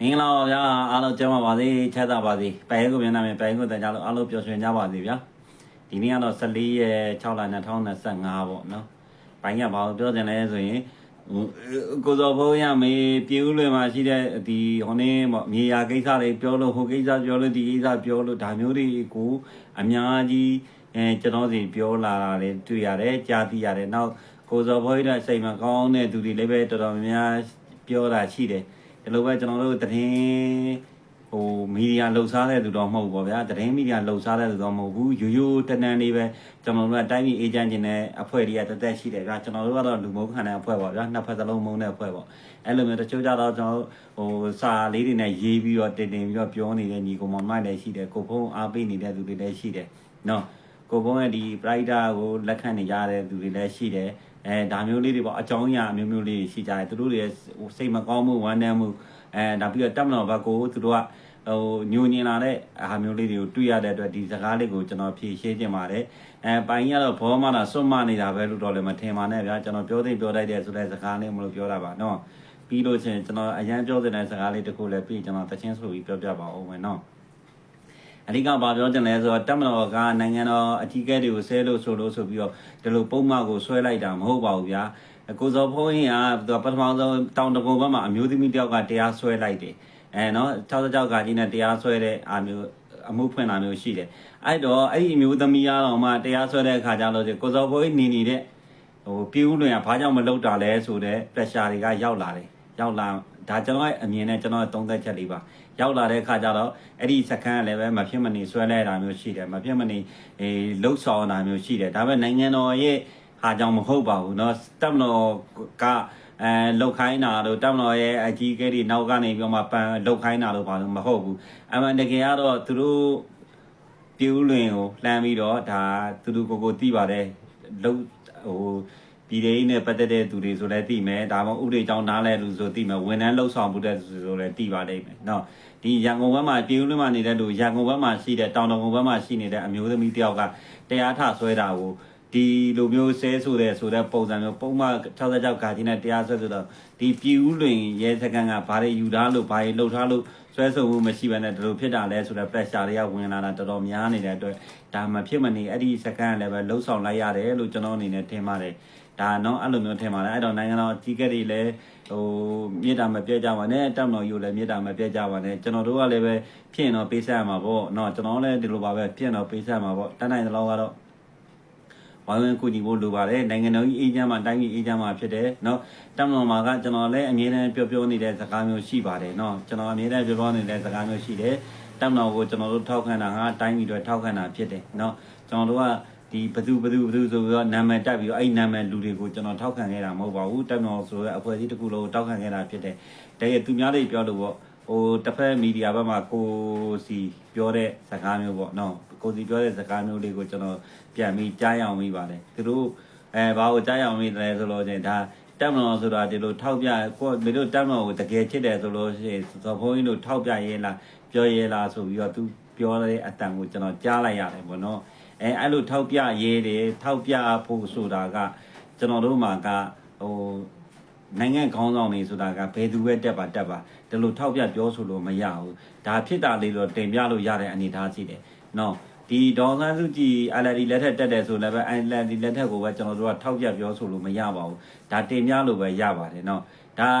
မင်္ဂလာပါဗျာအားလုံးကျမ်းပါပါစေချမ်းသာပါစေပိုင်ကိုမျက်နှာမြင်ပိုင်ကိုတန်ကြလို့အားလုံးပျော်ရွှင်ကြပါစေဗျာဒီနေ့ကတော့14ရက်6လ2025ပေါ့နော်ပိုင်ကဘာလို့ပြောတယ်လဲဆိုရင်ဟိုကိုစောဘုန်းရမေးပြေဦးလွင်မှာရှိတဲ့ဒီဟိုနေပေါ့မြေယာကိစ္စတွေပြောလို့ဟိုကိစ္စပြောလို့ဒီကိစ္စပြောလို့ဒါမျိုးတွေကိုအများကြီးအဲကျွန်တော်စီပြောလာတာတွေတွေ့ရတယ်ကြားသိရတယ်နောက်ကိုစောဘုန်းရစိတ်မကောင်းတဲ့သူတွေလည်းပဲတော်တော်များများပြောတာရှိတယ် ဒီလိုပဲကျွန်တော်တို့သတင်းဟိုမီဒီယာလှုပ်ရှားတဲ့သူတော့မဟုတ်ဘူးပေါ့ဗျာသတင်းမီဒီယာလှုပ်ရှားတဲ့သူတော့မဟုတ်ဘူးရိုးရိုးတနန်းလေးပဲကျွန်တော်တို့ကတိုင်းပြည်အေဂျင့်ချင်းနဲ့အဖွဲ့တွေကတက်တက်ရှိတယ်ဗျာကျွန်တော်တို့ကတော့လူမုန်းခံတဲ့အဖွဲ့ပေါ့ဗျာနှစ်ဖက်စလုံးမုန်းတဲ့အဖွဲ့ပေါ့အဲ့လိုမျိုးတချို့ကြတော့ကျွန်တော်တို့ဟိုစာလေးတွေနဲ့ရေးပြီးတော့တင်တင်ပြီးတော့ပြောနေတဲ့ညီကောင်မမိုက်လည်းရှိတယ်ကိုဖုံးအားပေးနေတဲ့သူတွေလည်းရှိတယ်နော်ကိုဖုံးရဲ့ဒီ writer ကိုလက်ခံနေကြတဲ့သူတွေလည်းရှိတယ် အဲဒါမျိုးလေးတွေပေါ့အကြောင်းအရာအမျိုးမျိုးလေးတွေရှိကြတယ်သူတို့တွေရဲ့စိတ်မကောင်းမှုဝမ်းနည်းမှုအဲဒါပြီးတော့တက်မတော်ဘက်ကိုသူတို့ကဟိုညိုညင်လာတဲ့အားမျိုးလေးတွေကိုတွေ့ရတဲ့အတွက်ဒီစကားလေးကိုကျွန်တော်ဖြည့်ရှင်းခြင်းပါတယ်အဲပိုင်ရတော့ဘောမလာစွတ်မနေတာပဲလို့တော့လည်းမထင်ပါနဲ့ဗျာကျွန်တော်ပြောသိပြောတတ်တဲ့ဆိုတဲ့စကားလေးမလို့ပြောတာပါနော်ပြီးလို့ချင်းကျွန်တော်အရန်ပြောတဲ့စကားလေးတစ်ခုလည်းပြီးကျွန်တော်တချင်းဆိုပြီးပြောပြပါဦးမယ်နော် အဓိကဘာပြောချင်လဲဆိုတော့တက်မတော်ကနိုင်ငံတော်အကြီးအကဲတွေကိုဆဲလို့ဆိုလို့ဆိုပြီးတော့ဒီလိုပုံမှန်ကိုဆွဲလိုက်တာမဟုတ်ပါဘူးဗျာကိုစောဖုံးရင်ကသူကပထမဆုံးတောင်တကုံဘက်မှာအမျိုးသမီးတယောက်ကတရားဆွဲလိုက်တယ်အဲနော်66ကကြီးနဲ့တရားဆွဲတဲ့အာမျိုးအမှုဖွင့်တာမျိုးရှိတယ်အဲ့တော့အဲ့ဒီအမျိုးသမီးကတော့မှတရားဆွဲတဲ့အခါကျတော့ကိုစောဖုံးနေနေတဲ့ဟိုပြူးလွင်ကဘာကြောင့်မလုပ်တာလဲဆိုတော့ pressure တွေကရောက်လာတယ်ရောက်လာဒါကျွန်တော်ရဲ့အမြင်နဲ့ကျွန်တော်ရဲ့သုံးသက်ချက်လေးပါ ရောက်လာတဲ့အခါကျတော့အဲ့ဒီစခန်းကလည်းပဲမဖြစ်မနေဆွဲလဲတာမျိုးရှိတယ်မဖြစ်မနေအေးလှုပ်ဆောင်တာမျိုးရှိတယ်ဒါပေမဲ့နိုင်ငံတော်ရဲ့ဟာကြောင့်မဟုတ်ပါဘူးเนาะတပ်မတော်ကအဲလောက်ခိုင်းတာတို့တပ်မတော်ရဲ့အကြီးအကဲတွေနောက်ကနေပြီးမှပန်လောက်ခိုင်းတာတို့ဘာလို့မဟုတ်ဘူးအမှန်တကယ်ကတော့သူတို့ပြူးလွင်ကိုလှမ်းပြီးတော့ဒါသူတို့ကိုယ်ကိုသိပါတယ်လှုပ်ဟို ပြည်ထောင်နဲ့ပတ်သက်တဲ့သူတွေဆိုလည်းသိမယ်ဒါမှမဟုတ်ဥပဒေကြောင်းနားလဲလူဆိုသိမယ်ဝန်ထမ်းလှုပ်ဆောင်မှုတဲ့သူဆိုလည်းသိပါလိမ့်မယ်เนาะဒီရန်ကုန်ဘက်မှာပြည်ဦးလွှတ်မှာနေတဲ့လူရန်ကုန်ဘက်မှာရှိတဲ့တောင်တော်ကုန်ဘက်မှာရှိနေတဲ့အမျိုးသမီးတယောက်ကတရားထဆွဲတာကိုဒီလိုမျိုးဆဲဆိုတဲ့ဆိုတဲ့ပုံစံမျိုးပုံမှန်66ခါကြီးနဲ့တရားဆွဲဆိုတော့ဒီပြည်ဦးလွင်ရဲစခန်းကဘာတွေယူထားလို့ဘာတွေလှုပ်ထားလို့ဆွဲဆိုမှုမရှိဘဲနဲ့ဒီလိုဖြစ်တာလဲဆိုတော့ pressure တွေကဝင်လာတာတော်တော်များနေတဲ့အတွက်ဒါမှဖြစ်မနေအဲ့ဒီစခန်းကလည်းပဲလှုပ်ဆောင်လိုက်ရတယ်လို့ကျွန်တော်အနေနဲ့ထင်ပါတယ် ဒါတော့အဲ့လိုမျိုးထင်ပါတယ်အဲ့တော့နိုင်ငံတော်ကြီးကဲတွေလည်းဟိုမြေတာမပြတ်ကြပါနဲ့တက်မတော်ယူလည်းမြေတာမပြတ်ကြပါနဲ့ကျွန်တော်တို့ကလည်းပဲဖြစ်ရင်တော့ပေးဆက်ရမှာပေါ့เนาะကျွန်တော်လည်းဒီလိုပါပဲဖြစ်ရင်တော့ပေးဆက်ရမှာပေါ့တန်းနိုင်သလောက်ကတော့ဝိုင်းဝန်းကူညီဖို့လိုပါတယ်နိုင်ငံတော်ကြီးအေဂျင့်မှာတိုင်းပြည်အေဂျင့်မှာဖြစ်တယ်เนาะတက်မတော်မှာကကျွန်တော်လည်းအမြဲတမ်းပြောပြောနေတဲ့စကားမျိုးရှိပါတယ်เนาะကျွန်တော်အမြဲတမ်းပြောပြောနေတဲ့စကားမျိုးရှိတယ်တက်မတော်ကိုကျွန်တော်တို့ထောက်ခံတာကတိုင်းပြည်တွေထောက်ခံတာဖြစ်တယ်เนาะကျွန်တော်တို့က ဒီဘသူဘသူဘသူဆိုပြီးတော့နာမည်တက်ပြီးတော့အဲ့ဒီနာမည်လူတွေကိုကျွန်တော်ထောက်ခံခဲ့တာမဟုတ်ပါဘူးတက်တော်ဆိုတဲ့အဖွဲ့အစည်းတစ်ခုလုံးကိုထောက်ခံခဲ့တာဖြစ်တယ်တကယ်သူများတွေပြောလို့ပေါ့ဟိုတစ်ဖက်မီဒီယာဘက်မှာကိုစီပြောတဲ့စကားမျိုးပေါ့နော်ကိုစီပြောတဲ့စကားမျိုးလေးကိုကျွန်တော်ပြန်ပြီးကြားရအောင်မိပါတယ်သူတို့အဲဘာကိုကြားရအောင်မိတယ်ဆိုလို့ချင်းဒါတက်မတော်ဆိုတာဒီလိုထောက်ပြကိုမင်းတို့တက်မတော်ကိုတကယ်ချစ်တယ်ဆိုလို့ရှိရင်သဘောင်းကြီးတို့ထောက်ပြရဲလားပြောရဲလားဆိုပြီးတော့သူပြောတဲ့အတန်ကိုကျွန်တော်ကြားလိုက်ရတယ်ပေါ့နော် အဲအဲ့လိုထောက်ပြရေးတယ်ထောက်ပြဖို့ဆိုတာကကျွန်တော်တို့မှာကဟိုနိုင်ငံခေါင်းဆောင်တွေဆိုတာကဘယ်သူပဲတက်ပါတက်ပါဒီလိုထောက်ပြပြောဆိုလို့မရဘူးဒါဖြစ်တာလေးတော့တင်ပြလို့ရတဲ့အနေအထားရှိတယ်နော် ဒီဒေါ်ဆန်းစုကြည် LLD လက်ထက်တက်တယ်ဆိုလည်းပဲ LLD လက်ထက်ကိုပဲကျွန်တော်တို့ကထောက်ပြပြောဆိုလို့မရပါဘူးဒါတင်ပြလို့ပဲရပါတယ်နော်ဒါ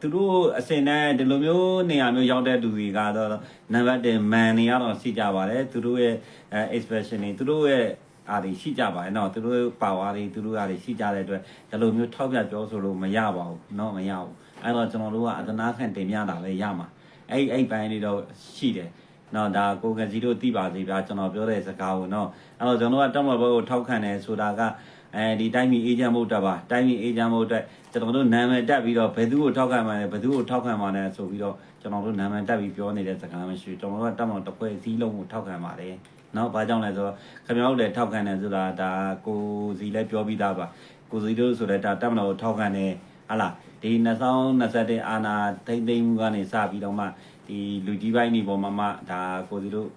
သူတို့အစင်နဲ့ဒီလိုမျိုးနေရာမျိုးရောက်တဲ့လူတွေကတော့နံပါတ်1 man တွေကတော့ရှိကြပါတယ်သူတို့ရဲ့အဲ expression တွေသူတို့ရဲ့အားတွေရှိကြပါတယ်เนาะသူတို့ပါဝါတွေသူတို့အားတွေရှိကြတဲ့အတွက်ဒီလိုမျိုးထောက်ပြပြောဆိုလို့မရပါဘူးเนาะမရဘူးအဲ့တော့ကျွန်တော်တို့ကအသနာခံတင်ပြတာပဲရမှာအဲ့အဲ့ပိုင်းလေးတော့ရှိတယ် နော်ဒါကိုကစီတို့သိပါသေးဗျာကျွန်တော်ပြောတဲ့စကားကိုနော်အဲ့တော့ကျွန်တော်ကတက်မဘက်ကိုထောက်ခံတယ်ဆိုတာကအဲဒီတိုင်းပြည်အေဂျင့်မဟုတ်တာပါတိုင်းပြည်အေဂျင့်မဟုတ်တဲ့ကျွန်တော်တို့နာမည်တက်ပြီးတော့ဘယ်သူကိုထောက်ခံမှာလဲဘယ်သူကိုထောက်ခံမှာလဲဆိုပြီးတော့ကျွန်တော်တို့နာမည်တက်ပြီးပြောနေတဲ့စကားမရှိဘူးကျွန်တော်တို့ကတက်မတစ်ဖွဲ့စည်းလုံးကိုထောက်ခံပါတယ်နော်ဘာကြောင့်လဲဆိုတော့ခင်ဗျားတို့လည်းထောက်ခံတယ်ဆိုတာဒါကိုစီလည်းပြောပြီးသားပါကိုစီတို့ဆိုလည်းဒါတက်မတော်ကိုထောက်ခံတယ်ဟာလားဒီ2021အာနာထိမ့်သိမ်းမှုကနေစပြီးတော့မှ ဒီလူကြီးပိုင်းနေပေါ်မှာမှဒါကိုစီတို့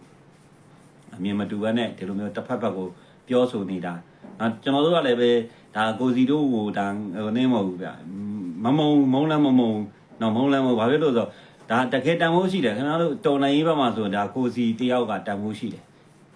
အမြင်မတူဘဲနဲ့ဒီလိုမျိုးတစ်ဖက်ဖက်ကိုပြောဆိုနေတာနော်ကျွန်တော်တို့ကလည်းပဲဒါကိုစီတို့ကိုဒါဟိုနေမဟုတ်ဘူးဗျမမုံမုံလည်းမမုံနော်မုံလည်းမဟုတ်ဘာဖြစ်လို့ဆိုတော့ဒါတကယ်တန်ဖိုးရှိတယ်ခင်ဗျားတို့တော်လိုင်းရေးဘက်မှာဆိုဒါကိုစီတယောက်ကတန်ဖိုးရှိတယ်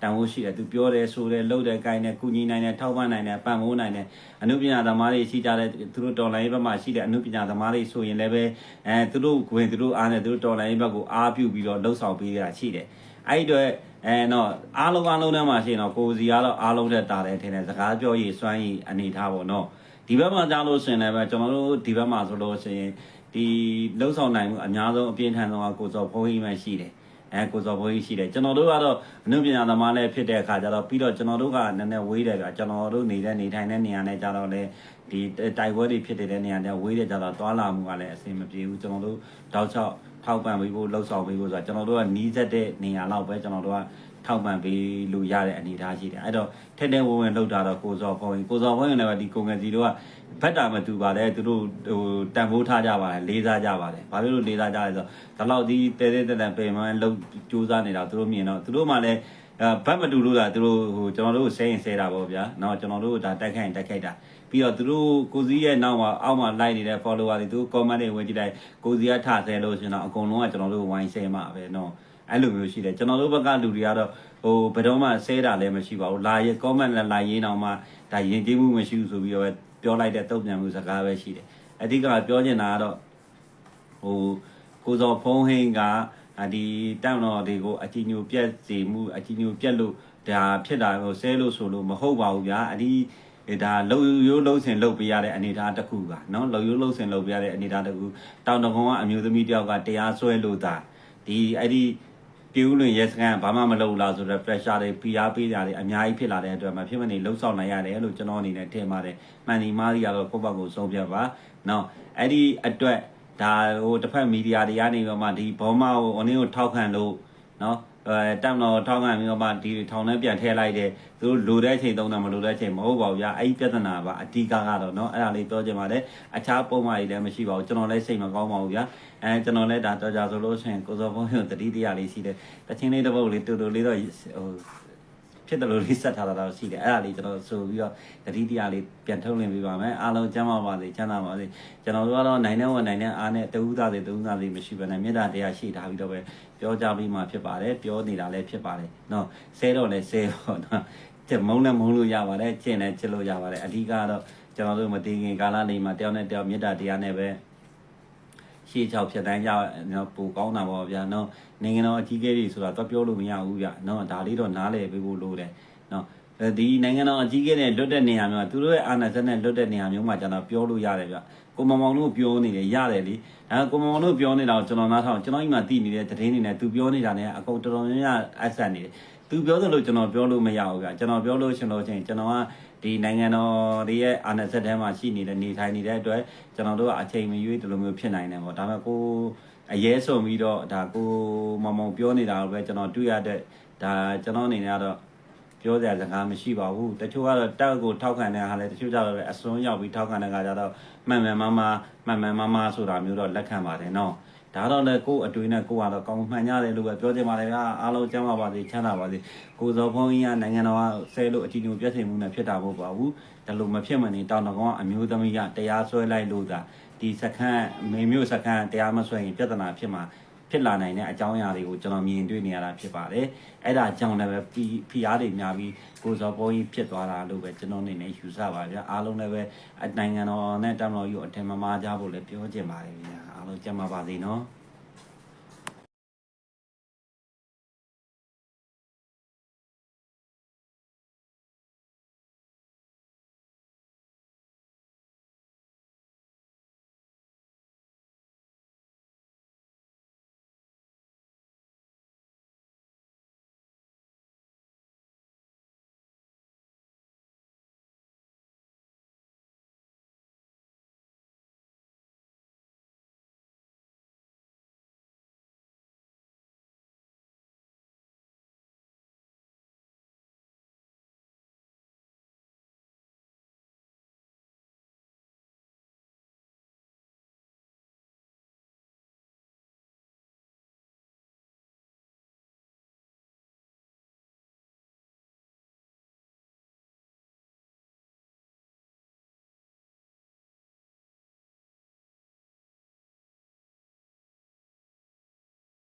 တန်ဖိုးရှိတယ်သူပြောတယ်ဆိုတယ်လှုပ်တယ်ကိုင်းတယ်ကုညီနိုင်တယ်ထောက်ပံ့နိုင်တယ်ပံ့ပိုးနိုင်တယ်အမှုပညာသမားတွေရှိကြတယ်သူတို့တော်လိုင်းရေးဘက်မှာရှိတဲ့အမှုပညာသမားတွေဆိုရင်လည်းပဲအဲသူတို့ဝင်သူတို့အားနဲ့သူတို့တော်လိုင်းရေးဘက်ကိုအားပြုပြီးတော့လှုပ်ဆောင်ပေးရတာရှိတယ်အဲ့ဒီတော့အဲတော့အားလုံးအားလုံးထဲမှာရှိရင်တော့ကိုစီကတော့အားလုံးတဲ့တာတယ်ထင်တယ်စကားပြောရည်စွမ်းရည်အနေထားပေါ့နော်ဒီဘက်မှာကြားလို့ရှိရင်လည်းပဲကျွန်တော်တို့ဒီဘက်မှာဆိုလို့ရှိရင်ဒီလှုပ်ဆောင်နိုင်မှုအများဆုံးအပြင်းထန်ဆုံးကကိုစောဘုန်းကြီးမှရှိတယ် အဲကိုစောဘုန်းကြီးရှိတယ်ကျွန်တော်တို့ကတော့အနုပညာသမားလည်းဖြစ်တဲ့အခါကျတော့ပြီးတော့ကျွန်တော်တို့ကနည်းနည်းဝေးတယ်ကကျွန်တော်တို့နေတဲ့နေထိုင်တဲ့နေရာနဲ့ကြတော့လေဒီတိုက်ပွဲတွေဖြစ်တဲ့နေရာနဲ့ဝေးတယ်ကြတော့တွာလာမှုကလည်းအဆင်မပြေဘူးကျွန်တော်တို့တောက်ချောက်ထောက်ပံ့ပေးဖို့လှုပ်ဆောင်ပေးဖို့ဆိုတာကျွန်တော်တို့ကနီးစက်တဲ့နေရာလောက်ပဲကျွန်တော်တို့က ထောက်ပံ့ပေးလို့ရတဲ့အနေအထားရှိတယ်အဲ့တော့ထဲထဲဝင်ဝင်လှုပ်တာတော့ကိုစော်ဖုံးရင်ကိုစော်ဖုံးရင်လည်းဒီကိုငယ်စီတို့ကဘက်တာမတူပါလေသူတို့ဟိုတန်ဖိုးထားကြပါတယ်လေးစားကြပါတယ်ဘာဖြစ်လို့လေးစားကြလဲဆိုတော့ဒီလောက်ဒီတဲတဲတန်ပင်မလှုပ်စူးစမ်းနေတာသူတို့မြင်တော့သူတို့မှလည်းဘတ်မတူလို့လားသူတို့ဟိုကျွန်တော်တို့ဆဲရင်ဆဲတာပေါ့ဗျာ။နော်ကျွန်တော်တို့ဒါတက်ခိုင်းတက်ခိုက်တာပြီးတော့သူတို့ကိုစီးရဲ့နောက်မှာအောက်မှာ like နေတဲ့ follower တွေသူ comment တွေဝင်ကြည့်လိုက်ကိုစီးကထဆဲလို့ဆိုရင်တော့အကုန်လုံးကကျွန်တော်တို့ဝိုင်းဆဲမှာပဲနော်။ အဲ့လိုမျိုးရှိတယ်ကျွန်တော်တို့ဘက်ကလူတွေကတော့ဟိုဘယ်တော့မှဆဲတာလည်းမရှိပါဘူးလာရဲ comment လည်းလာရေးအောင်မှဒါရင်ကျေးမှုမရှိဘူးဆိုပြီးတော့ပြောလိုက်တဲ့တုံ့ပြန်မှုစကားပဲရှိတယ်အဓိကပြောချင်တာကတော့ဟိုကိုစောဖုံးဟင်းကဒီတောင်တော်တွေကိုအကြီးညိုပြက်စီမှုအကြီးညိုပြက်လို့ဒါဖြစ်တာကိုဆဲလို့ဆိုလို့မဟုတ်ပါဘူးဗျာအဒီဒါလုံရိုးလုံးစင်လုတ်ပေးရတဲ့အနေအထားတစ်ခုကနော်လုံရိုးလုံးစင်လုတ်ပေးရတဲ့အနေအထားတစ်ခုတောင်တကုံကအမျိုးသမီးတယောက်ကတရားစွဲလို့တာဒီအဲ့ဒီ ပြူးလွင်ရဲစကန်ဘာမှမလုပ်လားဆိုတော့ pressure တွေ PR ပေးတာတွေအများကြီးဖြစ်လာတဲ့အတွက်မဖြစ်မနေလှုပ်ဆောင်နိုင်ရတယ်လို့ကျွန်တော်အနေနဲ့ထင်ပါတယ်မှန်ဒီမားကြီးကတော့ကိုယ့်ဘက်ကိုဆုံးဖြတ်ပါနော်အဲ့ဒီအတွက်ဒါဟိုတစ်ဖက်မီဒီယာတွေကနေတော့မှဒီဘောမကိုအနည်းကိုထောက်ခံလို့နော် အဲတက်မတော်ထောက်ခံပြီးတော့မှဒီထောင်ထဲပြန်ထည့်လိုက်တယ်သူတို့လိုတဲ့အချိန်သုံးတာမလိုတဲ့အချိန်မဟုတ်ပါဘူးဗျာအဲ့ဒီပြဿနာပါအဓိကကတော့เนาะအဲ့ဒါလေးပြောချင်ပါတယ်အခြားပုံမှန်တွေလည်းမရှိပါဘူးကျွန်တော်လည်းစိတ်မကောင်းပါဘူးဗျာအဲကျွန်တော်လည်းဒါတော်ကြဆိုလို့ရှိရင်ကိုစောဘုန်းကြီးတတိတရားလေးရှိတယ်တချင်းလေးတစ်ပုတ်လေးတူတူလေးတော့ဟို ဖြစ်တယ်လို့လေးဆက်ထားတာတော့ရှိတယ်အဲ့ဒါလေးကျွန်တော်ဆိုပြီးတော့တတိတရားလေးပြန်ထုတ်လင်းပေးပါမယ်အားလုံးကျမ်းပါပါစေချမ်းသာပါစေကျွန်တော်တို့ကတော့နိုင်တဲ့ဝန်နိုင်တဲ့အားနဲ့တဦးသားစေတဦးသားစေမရှိဘဲနဲ့မေတ္တာတရားရှိထားပြီးတော့ပဲပြောကြပြီးမှဖြစ်ပါတယ်ပြောနေတာလည်းဖြစ်ပါတယ်နော်ဆဲတော့လည်းဆဲပေါ့နော်ကျမုံနဲ့မုံလို့ရပါတယ်ကျင့်လည်းကျင့်လို့ရပါတယ်အဓိကတော့ကျွန်တော်တို့မတည်ခင်ကာလနေမှာတယောက်နဲ့တယောက်မေတ္တာတရားနဲ့ပဲ ရှေ့ချောက်ဖြတ်တန်းကြနော်ပူကောင်းတာပေါ့ဗျာနော်နိုင်ငံတော်အကြီးအကဲတွေဆိုတာတော့ပြောလို့မရဘူးဗျာနော်ဒါလေးတော့နားလည်ပေးဖို့လိုတယ်နော်ဒီနိုင်ငံတော်အကြီးအကဲနဲ့လွတ်တဲ့နေရာမျိုးသူတို့ရဲ့အာဏာစက်နဲ့လွတ်တဲ့နေရာမျိုးမှာကျွန်တော်ပြောလို့ရတယ်ဗျကိုမောင်မောင်တို့ပြောနေတယ်ရတယ်လေဒါကိုမောင်မောင်တို့ပြောနေတာကိုကျွန်တော်နားထောင်ကျွန်တော်အိမ်မှာတည်နေတဲ့သတင်းတွေနဲ့သူပြောနေတာနဲ့အကုန်တော်တော်များများအဆက်နေတယ်သူပြောသလိုကျွန်တော်ပြောလို့မရဘူးဗျကျွန်တော်ပြောလို့ရှင်လို့ချင်းကျွန်တော်က ဒီနိုင်ငံတော်တွေရဲ့အာဏာစက်ထဲမှာရှိနေတဲ့နေထိုင်နေတဲ့အတွက်ကျွန်တော်တို့ကအချိန်မရွေးဒီလိုမျိုးဖြစ်နိုင်တယ်ပေါ့ဒါပေမဲ့ကိုအရေးဆုံပြီးတော့ဒါကိုမောင်မောင်ပြောနေတာပဲကျွန်တော်တွေ့ရတဲ့ဒါကျွန်တော်အနေနဲ့ကတော့ပြောစရာစကားမရှိပါဘူးတချို့ကတော့တက်ကိုထောက်ခံတဲ့ဟာလည်းတချို့ကြတော့လည်းအစွန်းရောက်ပြီးထောက်ခံတဲ့ခါကျတော့မှန်မှန်မမမှန်မှန်မမဆိုတာမျိုးတော့လက်ခံပါတယ်နော် ဒါတော့လည်းကို့အတွေ့နဲ့ကို့ကတော့ကောင်းမှန်ကြတယ်လို့ပဲပြောချင်ပါတယ်ဗျာအားလုံးကျမ်းပါပါစေချမ်းသာပါစေကိုစောဖုံးကြီးကနိုင်ငံတော်ကဆဲလို့အကြည့်ညိုပြည့်စုံမှုနဲ့ဖြစ်တာမဟုတ်ပါဘူးဒါလို့မဖြစ်မနေတောင်းတကောအမျိုးသမီးကတရားစွဲလိုက်လို့သာဒီစခန်းမေမျိုးစခန်းတရားမစွဲရင်ပြဿနာဖြစ်မှာဖြစ်လာနိုင်တဲ့အကြောင်းအရာတွေကိုကျွန်တော်မြင်တွေ့နေရတာဖြစ်ပါတယ်။အဲ့ဒါကြောင့်လည်းပဲဖီအားတွေများပြီးကိုစောပေါ်ကြီးဖြစ်သွားတာလို့ပဲကျွန်တော်အနေနဲ့ယူဆပါဗျာ။အားလုံးလည်းပဲနိုင်ငံတော်နဲ့တမန်တော်ကြီးကိုအထင်မမှားကြဖို့လည်းပြောချင်ပါတယ်ဗျာ။ အားလုံးကြမ်းပါပါစေနော်။